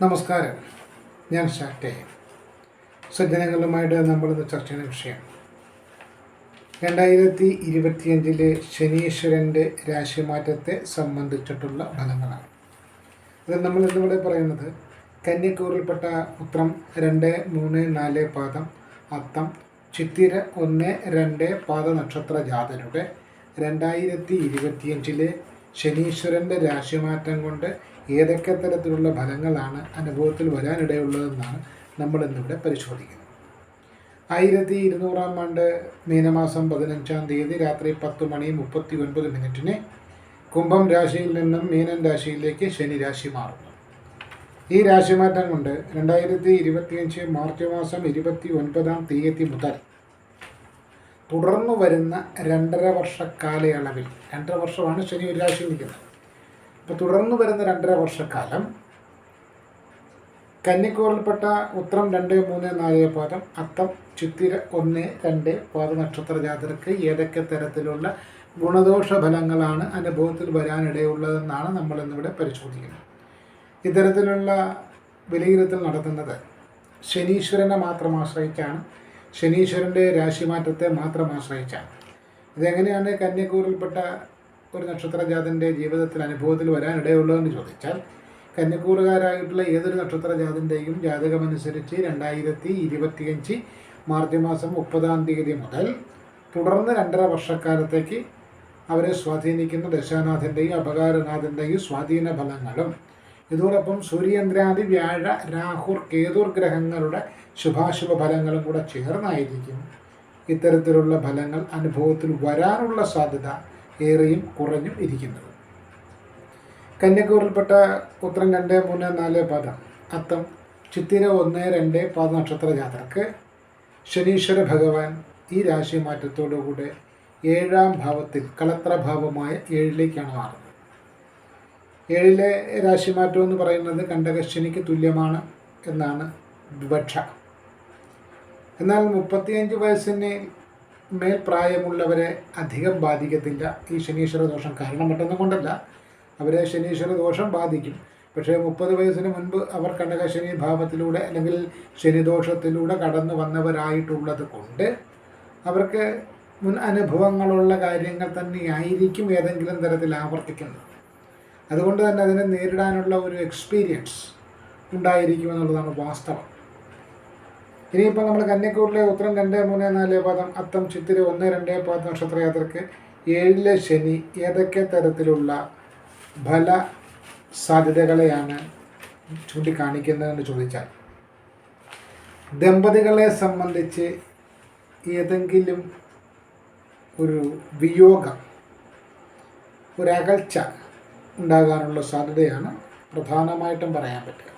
നമസ്കാരം. ഞാൻ ഷാറ്റെ സജ്ജനങ്ങളുമായിട്ട് നമ്മളിന്ന് ചർച്ച ചെയ്യുന്ന വിഷയം. രണ്ടായിരത്തി ഇരുപത്തിയഞ്ചിലെ ശനീശ്വരന്റെ രാശിമാറ്റത്തെ സംബന്ധിച്ചിട്ടുള്ള ഫലങ്ങളാണ് അത് നമ്മൾ ഇന്നിവിടെ പറയുന്നത് കന്യക്കൂറിൽപ്പെട്ട ഉത്രം രണ്ട് മൂന്ന് നാല് പാദം അത്തം ചിത്തിര ഒന്ന് രണ്ട് പാദ നക്ഷത്ര ജാതരുടെ രണ്ടായിരത്തി ഇരുപത്തിയഞ്ചിലെ ശനീശ്വരന്റെ രാശിമാറ്റം കൊണ്ട് ഏതൊക്കെ തരത്തിലുള്ള ഫലങ്ങളാണ് അനുഭവത്തിൽ വരാനിടയുള്ളതെന്നാണ് നമ്മൾ ഇന്നിവിടെ പരിശോധിക്കുന്നത്. ആയിരത്തി ഇരുന്നൂറാം ആണ്ട് മീനമാസം പതിനഞ്ചാം തീയതി രാത്രി പത്ത് മണി മുപ്പത്തി ഒൻപത് മിനിറ്റിന് കുംഭം രാശിയിൽ നിന്നും മീനൻ രാശിയിലേക്ക് ശനി രാശി മാറുന്നു. ഈ രാശിമാറ്റം കൊണ്ട് രണ്ടായിരത്തി ഇരുപത്തിയഞ്ച് മാർച്ച് മാസം ഇരുപത്തി ഒൻപതാം തീയതി മുതൽ തുടർന്നു വരുന്ന രണ്ടര വർഷ കാലയളവിൽ. രണ്ടര വർഷമാണ് ശനി ഒരു രാശി നിൽക്കുന്നത്. അപ്പോൾ തുടർന്നു വരുന്ന രണ്ടര വർഷക്കാലം കന്നിക്കൂറിൽപ്പെട്ട ഉത്രം രണ്ട് മൂന്ന് നാല് പാദം അത്തം ചിത്തിര ഒന്ന് രണ്ട് പാദ നക്ഷത്ര ജാതർക്ക് ഏതൊക്കെ തരത്തിലുള്ള ഗുണദോഷ ഫലങ്ങളാണ് അനുഭവത്തിൽ വരാനിടയുള്ളതെന്നാണ് നമ്മൾ ഇന്നിവിടെ പരിശോധിക്കുന്നത്. ഇത്തരത്തിലുള്ള വിലയിരുത്തൽ നടത്തുന്നത് ശനീശ്വരനെ മാത്രം ആശ്രയിച്ചാണ് ശനീശ്വരന്റെ രാശിമാറ്റത്തെ മാത്രം ആശ്രയിച്ചാണ്. ഇതെങ്ങനെയാണ് കന്യക്കൂറിൽപ്പെട്ട ഒരു നക്ഷത്രജാതന്റെ ജീവിതത്തിൽ അനുഭവത്തിൽ വരാനിടയുള്ളതെന്ന് ചോദിച്ചാൽ കന്യക്കൂറുകാരായിട്ടുള്ള ഏതൊരു നക്ഷത്രജാതന്റെയും ജാതകമനുസരിച്ച് രണ്ടായിരത്തി ഇരുപത്തിയഞ്ച് മാർച്ച് മാസം മുപ്പതാം തീയതി മുതൽ തുടർന്ന് രണ്ടര വർഷക്കാലത്തേക്ക് അവരെ സ്വാധീനിക്കുന്ന ദശാനാഥന്റെയും അപകാരനാഥന്റെയും സ്വാധീന ഫലങ്ങളും ഇതോടൊപ്പം സൂര്യേന്ദ്രാദി വ്യാഴ രാഹുർ കേതുർ ഗ്രഹങ്ങളുടെ ശുഭാശുഭ ഫലങ്ങളും കൂടെ ചേർന്നായിരിക്കും. ഇത്തരത്തിലുള്ള ഫലങ്ങൾ അനുഭവത്തിൽ വരാനുള്ള സാധ്യത ഏറെയും കുറഞ്ഞും ഇരിക്കുന്നത്. കന്യകൂറിൽപ്പെട്ട ഉത്തരം രണ്ട് മൂന്ന് നാല് പദം. അത്തം ചിത്തിര ഒന്ന് രണ്ട് പാദ നക്ഷത്ര ജാതർക്ക്. ശനീശ്വര ഭഗവാൻ ഈ രാശി മാറ്റത്തോടുകൂടെ ഏഴാം ഭാവത്തിൽ കളത്രഭാവമായ ഏഴിലേക്കാണ് മാറുന്നത്. ഏഴിലെ രാശിമാറ്റം എന്ന് പറയുന്നത് കണ്ടകശനിക്ക് തുല്യമാണ് എന്നാണ് വിവക്ഷ. എന്നാൽ മുപ്പത്തിയഞ്ച് വയസ്സിന് മേൽ പ്രായമുള്ളവരെ അധികം ബാധിക്കത്തില്ല. ഈ ശനീശ്വര ദോഷം കാരണം മറ്റൊന്നും കൊണ്ടല്ല. അവരെ ശനീശ്വര ദോഷം ബാധിക്കും. പക്ഷേ മുപ്പത് വയസ്സിന് മുൻപ് അവർ കണ്ടകശനി ഭാവത്തിലൂടെ അല്ലെങ്കിൽ ശനിദോഷത്തിലൂടെ കടന്നു വന്നവരായിട്ടുള്ളത് കൊണ്ട് അവർക്ക് മുൻ അനുഭവങ്ങളുള്ള കാര്യങ്ങൾ തന്നെയായിരിക്കും ഏതെങ്കിലും തരത്തിൽ ആവർത്തിക്കുന്നത്. അതുകൊണ്ട് തന്നെ അതിനെ നേരിടാനുള്ള ഒരു എക്സ്പീരിയൻസ് ഉണ്ടായിരിക്കും എന്നുള്ളതാണ് വാസ്തവം. ഇനിയിപ്പോൾ നമ്മൾ കന്യക്കൂറിലെ ഉത്തരം രണ്ട് മൂന്ന് നാല് പാദം അത്തം ചിത്തിരി ഒന്ന് രണ്ട് പാദ നക്ഷത്രയാത്രക്ക് ഏഴിലെ ശനി ഏതൊക്കെ തരത്തിലുള്ള ഫല സാധ്യതകളെയാണ് ചൂണ്ടിക്കാണിക്കുന്നതെന്ന് ചോദിച്ചാൽ ദമ്പതികളെ സംബന്ധിച്ച് ഏതെങ്കിലും ഒരു വിയോഗം ഒരകൽച്ച ഉണ്ടാകാനുള്ള സാധ്യതയാണ് പ്രധാനമായിട്ടും പറയാൻ പറ്റുക.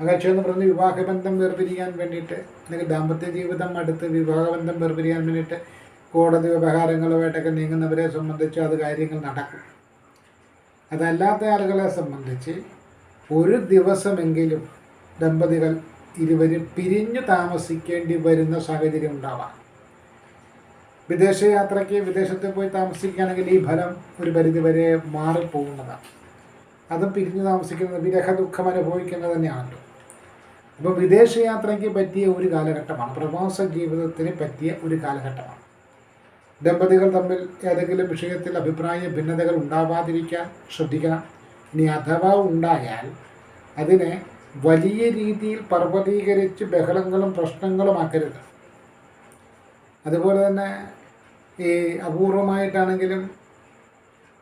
അകൽച്ച എന്ന് പറഞ്ഞ് വിവാഹബന്ധം വേർപിരിയാൻ വേണ്ടിയിട്ട് അല്ലെങ്കിൽ ദാമ്പത്യ ജീവിതം അടുത്ത് വിവാഹബന്ധം വേർപിരിയാൻ വേണ്ടിയിട്ട് കോടതി വ്യവഹാരങ്ങളുമായിട്ടൊക്കെ നീങ്ങുന്നവരെ സംബന്ധിച്ച് അത് കാര്യങ്ങൾ നടക്കും. അതല്ലാത്ത ആളുകളെ സംബന്ധിച്ച് ഒരു ദിവസമെങ്കിലും ദമ്പതികൾ ഇരുവരും പിരിഞ്ഞു താമസിക്കേണ്ടി വരുന്ന സാഹചര്യം ഉണ്ടാവാം. വിദേശയാത്രയ്ക്ക് വിദേശത്ത് പോയി താമസിക്കുകയാണെങ്കിൽ ഈ ഫലം ഒരു പരിധിവരെ മാറിപ്പോകുന്നതാണ്. അതും പിരിഞ്ഞു താമസിക്കുന്നത് വിരഹ ദുഃഖം അനുഭവിക്കുന്നത് തന്നെയാണല്ലോ. അപ്പോൾ വിദേശയാത്രയ്ക്ക് പറ്റിയ ഒരു കാലഘട്ടമാണ്. പ്രവാസ ജീവിതത്തിന് പറ്റിയ ഒരു കാലഘട്ടമാണ്. ദമ്പതികൾ തമ്മിൽ ഏതെങ്കിലും വിഷയത്തിൽ അഭിപ്രായ ഭിന്നതകൾ ഉണ്ടാവാതിരിക്കാൻ ശ്രദ്ധിക്കണം. ഇനി അഥവാ ഉണ്ടായാൽ അതിനെ വലിയ രീതിയിൽ പർവതീകരിച്ച് ബഹളങ്ങളും പ്രശ്നങ്ങളും ആക്കരുത് അതുപോലെ തന്നെ ഈ അപൂർവമായിട്ടാണെങ്കിലും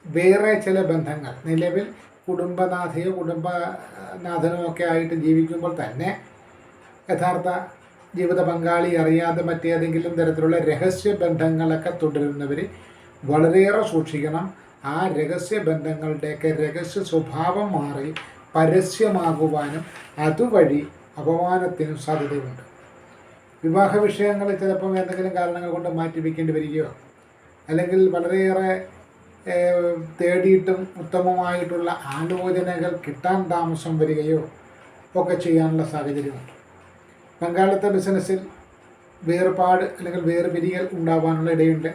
വേറെ ചില ബന്ധങ്ങൾ നിലവിൽ കുടുംബനാഥയോ കുടുംബനാഥനോ ഒക്കെ ആയിട്ട് ജീവിക്കുമ്പോൾ തന്നെ യഥാർത്ഥ ജീവിത പങ്കാളി അറിയാതെ മറ്റേതെങ്കിലും തരത്തിലുള്ള രഹസ്യ ബന്ധങ്ങളൊക്കെ തുടരുന്നവർ വളരെയേറെ സൂക്ഷിക്കണം. ആ രഹസ്യ ബന്ധങ്ങളുടെയൊക്കെ രഹസ്യ സ്വഭാവം മാറി പരസ്യമാകുവാനും അതുവഴി അപമാനത്തിനും സാധ്യതയുണ്ട്. വിവാഹ വിഷയങ്ങൾ ചിലപ്പം എന്തെങ്കിലും കാരണങ്ങൾ കൊണ്ട് മാറ്റി വയ്ക്കേണ്ടി വരികയോ അല്ലെങ്കിൽ വളരെയേറെ തേടിയിട്ടും ഉത്തമമായിട്ടുള്ള ആലോചനകൾ കിട്ടാൻ താമസം വരികയോ ഒക്കെ ചെയ്യാനുള്ള സാഹചര്യമുണ്ട്. പങ്കാളിത്ത ബിസിനസ്സിൽ വേർപാട് അല്ലെങ്കിൽ വേർപിരിയൽ ഉണ്ടാവാനുള്ള ഇടയുണ്ട്.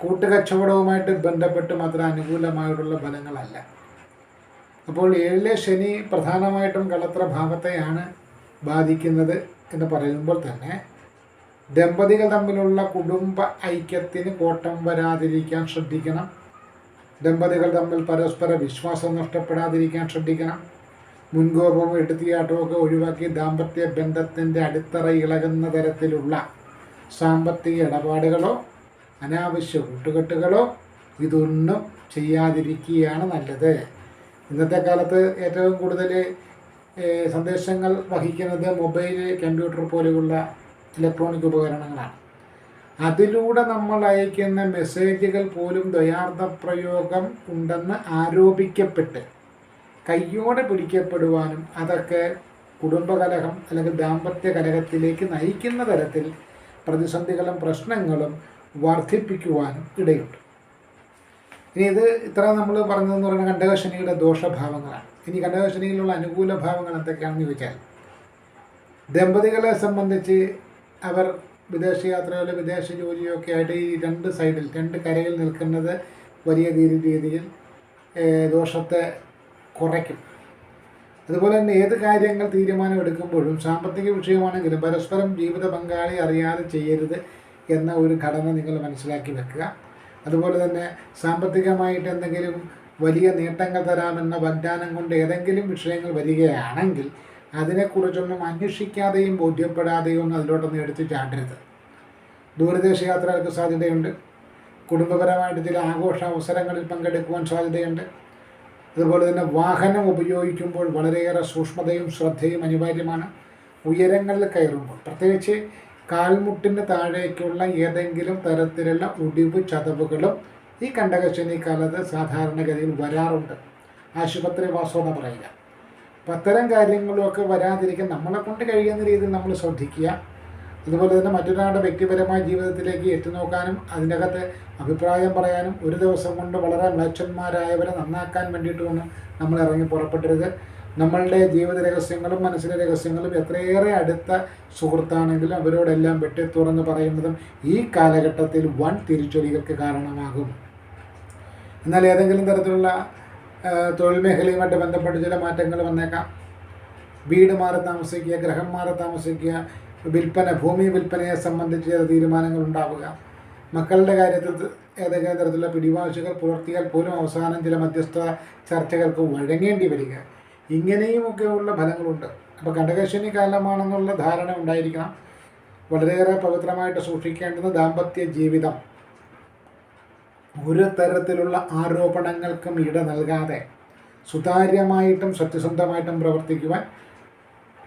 കൂട്ടുകച്ചവടവുമായിട്ട് ബന്ധപ്പെട്ട് മാത്രം അനുകൂലമായിട്ടുള്ള ഫലങ്ങളല്ല. അപ്പോൾ ഏഴിലെ ശനി പ്രധാനമായിട്ടും കളത്ര ഭാവത്തെയാണ് ബാധിക്കുന്നത്. എന്ന് പറയുമ്പോൾ തന്നെ ദമ്പതികൾ തമ്മിലുള്ള കുടുംബ ഐക്യത്തിന് കോട്ടം വരാതിരിക്കാൻ ശ്രദ്ധിക്കണം. ദമ്പതികൾ തമ്മിൽ പരസ്പര വിശ്വാസം നഷ്ടപ്പെടാതിരിക്കാൻ ശ്രദ്ധിക്കണം. മുൻകോപവും എടുത്തിയാട്ടവും ഒഴിവാക്കി ദാമ്പത്യ ബന്ധത്തിന്റെ അടിത്തറ ഇളകുന്ന തരത്തിലുള്ള സാമ്പത്തിക ഇടപാടുകളോ അനാവശ്യ കൂട്ടുകെട്ടുകളോ ഇതൊന്നും ചെയ്യാതിരിക്കുകയാണ് നല്ലത്. ഇന്നത്തെ കാലത്ത് ഏറ്റവും കൂടുതൽ സന്ദേശങ്ങൾ വഹിക്കുന്നത് മൊബൈൽ കമ്പ്യൂട്ടർ പോലെയുള്ള ഇലക്ട്രോണിക് ഉപകരണങ്ങളാണ്. അതിലൂടെ നമ്മൾ അയക്കുന്ന മെസ്സേജുകൾ പോലും ദ്വയാർത്ഥ പ്രയോഗം ഉണ്ടെന്ന് ആരോപിക്കപ്പെട്ട് കയ്യോടെ പിടിക്കപ്പെടുവാനും അതൊക്കെ കുടുംബകലഹം അല്ലെങ്കിൽ ദാമ്പത്യ കലഹത്തിലേക്ക് നയിക്കുന്ന തരത്തിൽ പ്രതിസന്ധികളും പ്രശ്നങ്ങളും വർദ്ധിപ്പിക്കുവാനും ഇടയുണ്ട്. ഇനി ഇത് ഇത്ര നമ്മൾ പറഞ്ഞതെന്ന് പറയുന്നത് കണ്ടകശനിയുടെ ദോഷഭാവങ്ങളാണ്. ഇനി കണ്ടകശനിയിലുള്ള അനുകൂല ഭാവങ്ങൾ എന്തൊക്കെയാണെന്ന് ചോദിച്ചാൽ ദമ്പതികളെ സംബന്ധിച്ച് അവർ വിദേശയാത്രയിലോ വിദേശ ജോലിയോ ഒക്കെ ആയിട്ട് ഈ രണ്ട് സൈഡിൽ രണ്ട് കരയിൽ നിൽക്കുന്നത് വലിയ രീതി രീതിയിൽ ദോഷത്തെ കുറയ്ക്കും. അതുപോലെ തന്നെ ഏത് കാര്യങ്ങൾ തീരുമാനം എടുക്കുമ്പോഴും സാമ്പത്തിക വിഷയമാണെങ്കിലും പരസ്പരം ജീവിത പങ്കാളി അറിയാതെ ചെയ്യരുത് എന്ന ഒരു ഘടന നിങ്ങൾ മനസ്സിലാക്കി വെക്കുക. അതുപോലെ തന്നെ സാമ്പത്തികമായിട്ട് എന്തെങ്കിലും വലിയ നേട്ടങ്ങൾ തരാമെന്ന വാഗ്ദാനം കൊണ്ട് ഏതെങ്കിലും വിഷയങ്ങൾ വരികയാണെങ്കിൽ അതിനെക്കുറിച്ചൊന്നും അന്വേഷിക്കാതെയും ബോധ്യപ്പെടാതെയും ഒന്നും അതിലോട്ടൊന്നും എടുത്തു ചാടരുത്. ദൂരദേശ യാത്രകൾക്ക് സാധ്യതയുണ്ട്. കുടുംബപരമായിട്ട് ചില ആഘോഷ അവസരങ്ങളിൽ പങ്കെടുക്കുവാൻ സാധ്യതയുണ്ട്. അതുപോലെ തന്നെ വാഹനം ഉപയോഗിക്കുമ്പോൾ വളരെയേറെ സൂക്ഷ്മതയും ശ്രദ്ധയും അനിവാര്യമാണ്. ഉയരങ്ങളിൽ കയറുമ്പോൾ പ്രത്യേകിച്ച് കാൽമുട്ടിന് താഴേക്കുള്ള ഏതെങ്കിലും തരത്തിലുള്ള ഒടിവ് ചതവുകളും ഈ കണ്ടകശനി കാലത്ത് സാധാരണഗതിയിൽ വരാറുണ്ട്. ആശുപത്രി വാസം എന്ന് പറയുക അപ്പം അത്തരം കാര്യങ്ങളൊക്കെ വരാതിരിക്കാൻ നമ്മളെ കൊണ്ട് കഴിയുന്ന രീതിയിൽ നമ്മൾ ശ്രദ്ധിക്കുക. അതുപോലെ തന്നെ മറ്റൊരാളുടെ വ്യക്തിപരമായ ജീവിതത്തിലേക്ക് എത്തിനോക്കാനും അതിനകത്ത് അഭിപ്രായം പറയാനും ഒരു ദിവസം കൊണ്ട് വളരെ മ്ലേച്ഛന്മാരായവരെ നന്നാക്കാൻ വേണ്ടിയിട്ടൊന്നും നമ്മൾ ഇറങ്ങി പുറപ്പെടരുത് നമ്മളുടെ ജീവിത രഹസ്യങ്ങളും മനസ്സിലെ രഹസ്യങ്ങളും എത്രയേറെ അടുത്ത സുഹൃത്താണെങ്കിലും അവരോടെല്ലാം വെട്ടി തുറന്ന് പറയുന്നതും ഈ കാലഘട്ടത്തിൽ വൻ തിരിച്ചൊലികൾക്ക് കാരണമാകും. എന്നാൽ ഏതെങ്കിലും തരത്തിലുള്ള തൊഴിൽ മേഖലയുമായിട്ട് ബന്ധപ്പെട്ട് ചില മാറ്റങ്ങൾ വന്നേക്കാം. വീട് മാറി താമസിക്കുക ഗ്രഹം മാറി താമസിക്കുക വിൽപ്പന ഭൂമി വിൽപ്പനയെ സംബന്ധിച്ച് ചില തീരുമാനങ്ങൾ ഉണ്ടാവുക. മക്കളുടെ കാര്യത്തിൽ ഏതെങ്കിലും തരത്തിലുള്ള പിടിവാശികൾ പുലർത്തിയാൽ പോലും അവസാനം ചില മധ്യസ്ഥ ചർച്ചകൾക്ക് വഴങ്ങേണ്ടി വരിക. ഇങ്ങനെയുമൊക്കെയുള്ള ഫലങ്ങളുണ്ട്. അപ്പോൾ കണ്ടകശനി കാലമാണെന്നുള്ള ധാരണ ഉണ്ടായിരിക്കണം. വളരെയേറെ പവിത്രമായിട്ട് സൂക്ഷിക്കേണ്ടത് ദാമ്പത്യ ജീവിതം. ഒരു തരത്തിലുള്ള ആരോപണങ്ങൾക്കും ഇട നൽകാതെ സുതാര്യമായിട്ടും സത്യസന്ധമായിട്ടും പ്രവർത്തിക്കുവാൻ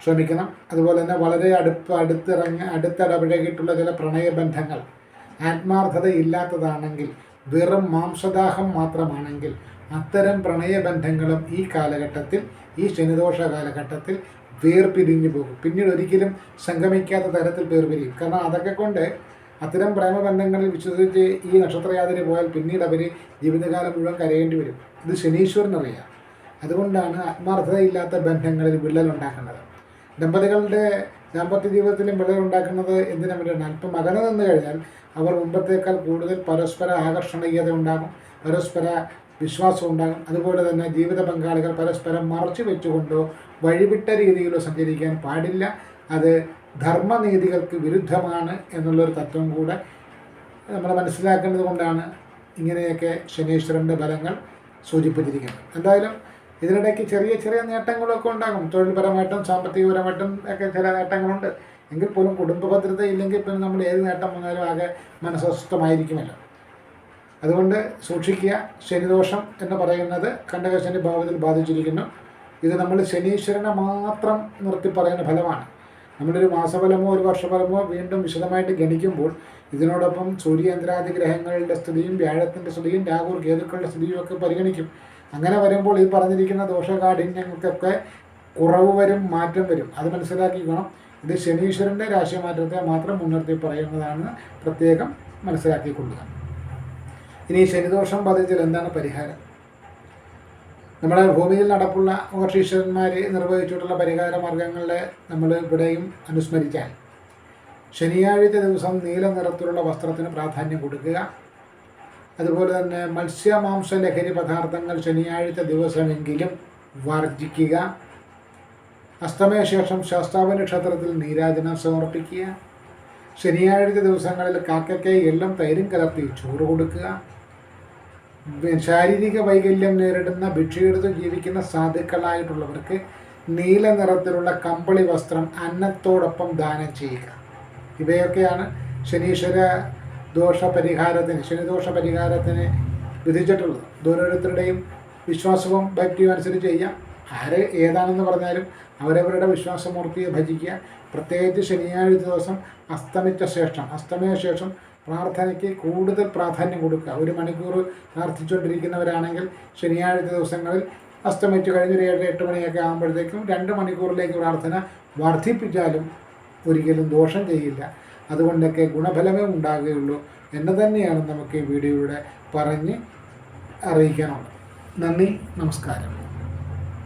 ശ്രമിക്കണം. അതുപോലെ തന്നെ വളരെ അടുപ്പ് അടുത്തിറങ്ങി അടുത്തിടപഴകിയിട്ടുള്ള ചില പ്രണയബന്ധങ്ങൾ ആത്മാർത്ഥത ഇല്ലാത്തതാണെങ്കിൽ വെറും മാംസദാഹം മാത്രമാണെങ്കിൽ അത്തരം പ്രണയബന്ധങ്ങളും ഈ കാലഘട്ടത്തിൽ ഈ ശനിദോഷ കാലഘട്ടത്തിൽ വേർപിരിഞ്ഞു പോകും. പിന്നീട് ഒരിക്കലും സംഗമിക്കാത്ത തരത്തിൽ വേർപിരിയും. കാരണം അതൊക്കെ കൊണ്ട് അത്തരം പ്രേമബന്ധങ്ങളിൽ വിശ്വസിച്ച് ഈ നക്ഷത്രയാതിരി പോയാൽ പിന്നീട് അവർ ജീവിതകാലം മുഴുവൻ കരയേണ്ടി വരും. ഇത് ശനീശ്വരനറിയാം. അതുകൊണ്ടാണ് ആത്മാർത്ഥതയില്ലാത്ത ബന്ധങ്ങളിൽ വിള്ളൽ ഉണ്ടാക്കുന്നത്. ദമ്പതികളുടെ ദാമ്പത്യ ജീവിതത്തിലും വിള്ളൽ ഉണ്ടാക്കുന്നത് എന്തിനു വേണ്ടിയാണ് അല്പം അകന്നു നിന്ന് കഴിഞ്ഞാൽ അവർ മുമ്പത്തേക്കാൾ കൂടുതൽ പരസ്പര ആകർഷണീയത ഉണ്ടാകും. പരസ്പര വിശ്വാസം ഉണ്ടാകും അതുപോലെ തന്നെ ജീവിത പങ്കാളികൾ പരസ്പരം മറച്ചു വെച്ചുകൊണ്ടോ വഴിവിട്ട രീതിയിലോ സഞ്ചരിക്കാൻ പാടില്ല. അത് ധർമ്മനീതികൾക്ക് വിരുദ്ധമാണ് എന്നുള്ളൊരു തത്വം കൂടെ നമ്മൾ മനസ്സിലാക്കേണ്ടത് കൊണ്ടാണ് ഇങ്ങനെയൊക്കെ ശനീശ്വരന്റെ ഫലങ്ങൾ സൂചിപ്പിച്ചിരിക്കുന്നത്. എന്തായാലും ഇതിനിടയ്ക്ക് ചെറിയ ചെറിയ നേട്ടങ്ങളൊക്കെ ഉണ്ടാകും. തൊഴിൽപരമായിട്ടും സാമ്പത്തികപരമായിട്ടും ഒക്കെ ചില നേട്ടങ്ങളുണ്ട്. എങ്കിൽ പോലും കുടുംബ ഭദ്രത ഇല്ലെങ്കിൽ പിന്നെ നമ്മൾ ഏത് നേട്ടം വന്നാലും ആകെ മനസ്വസ്ഥമായിരിക്കുമല്ലോ അതുകൊണ്ട് സൂക്ഷിക്കുക. ശനിദോഷം എന്ന് പറയുന്നത് കണ്ടകശനി ഭാവത്തിൽ ബാധിച്ചിരിക്കുന്നു. ഇത് നമ്മൾ ശനീശ്വരനെ മാത്രം നിർത്തി പറയുന്ന ഫലമാണ്. നമ്മളൊരു മാസഫലമോ ഒരു വർഷഫലമോ വീണ്ടും വിശദമായിട്ട് ഗണിക്കുമ്പോൾ ഇതിനോടൊപ്പം സൂര്യേന്ദ്രാദി ഗ്രഹങ്ങളുടെ സ്ഥിതിയും വ്യാഴത്തിന്റെ സ്ഥിതിയും രാഹുൽ കേതുക്കളുടെ സ്ഥിതിയും ഒക്കെ പരിഗണിക്കും. അങ്ങനെ വരുമ്പോൾ ഈ പറഞ്ഞിരിക്കുന്ന ദോഷകാഠിന്യങ്ങൾക്കൊക്കെ കുറവ് വരും മാറ്റം വരും. അത് മനസ്സിലാക്കിക്കണം. ഇത് ശനീശ്വരന്റെ രാശിമാറ്റത്തെ മാത്രം മുൻനിർത്തി പറയുന്നതാണ് പ്രത്യേകം മനസ്സിലാക്കിക്കൊള്ളുക. ഇനി ശനിദോഷം ബാധിച്ചാൽ എന്താണ് പരിഹാരം? നമ്മുടെ ഭൂമിയിൽ നടപ്പുള്ള മഹർഷീശ്വരന്മാർ നിർവഹിച്ചിട്ടുള്ള പരിഹാര മാർഗങ്ങളെ നമ്മൾ ഇവിടെയും അനുസ്മരിച്ചാൽ ശനിയാഴ്ച ദിവസം നീല നിറത്തിലുള്ള വസ്ത്രത്തിന് പ്രാധാന്യം കൊടുക്കുക. അതുപോലെ തന്നെ മത്സ്യമാംസ ലഹരി പദാർത്ഥങ്ങൾ ശനിയാഴ്ച ദിവസമെങ്കിലും വർജിക്കുക. അസ്തമയ ശേഷം നക്ഷത്രത്തിൽ ക്ഷേത്രത്തിൽ നീരാജനം സമർപ്പിക്കുക. ശനിയാഴ്ച ദിവസങ്ങളിൽ കാക്കയ്ക്ക് എള്ളും തൈരും കലർത്തി ചോറ് കൊടുക്കുക. ശാരീരിക വൈകല്യം നേരിടുന്ന ഭിക്ഷയെടുത്ത് ജീവിക്കുന്ന സാധുക്കളായിട്ടുള്ളവർക്ക് നീല നിറത്തിലുള്ള കമ്പിളി വസ്ത്രം അന്നത്തോടൊപ്പം ദാനം ചെയ്യുക. ഇവയൊക്കെയാണ് ശനീശ്വര ദോഷ പരിഹാരത്തിന് ശനിദോഷ പരിഹാരത്തിന് വിധിച്ചിട്ടുള്ളത്. ഓരോരുത്തരുടെയും വിശ്വാസവും ഭക്തിയും അനുസരിച്ച് ചെയ്യാം. ആര് ഏതാണെന്ന് പറഞ്ഞാലും അവരവരുടെ വിശ്വാസമൂർത്തിയെ ഭജിക്കുക. പ്രത്യേകിച്ച് ശനിയാഴ്ച ദിവസം അസ്തമിച്ച ശേഷം അസ്തമയ ശേഷം പ്രാർത്ഥനയ്ക്ക് കൂടുതൽ പ്രാധാന്യം കൊടുക്കുക. ഒരു മണിക്കൂർ പ്രാർത്ഥിച്ചുകൊണ്ടിരിക്കുന്നവരാണെങ്കിൽ ശനിയാഴ്ച ദിവസങ്ങളിൽ അസ്തമിച്ച് കഴിഞ്ഞ് ഒരു ഏഴ് എട്ട് മണിയൊക്കെ ആകുമ്പോഴത്തേക്കും രണ്ട് മണിക്കൂറിലേക്ക് പ്രാർത്ഥന വർദ്ധിപ്പിച്ചാലും ഒരിക്കലും ദോഷം ചെയ്യില്ല. അതുകൊണ്ടൊക്കെ ഗുണഫലമേ ഉണ്ടാകുകയുള്ളൂ എന്ന് തന്നെയാണ് നമുക്ക് ഈ വീഡിയോയിലൂടെ പറഞ്ഞ് അറിയിക്കാനുള്ളത് നന്ദി നമസ്കാരം.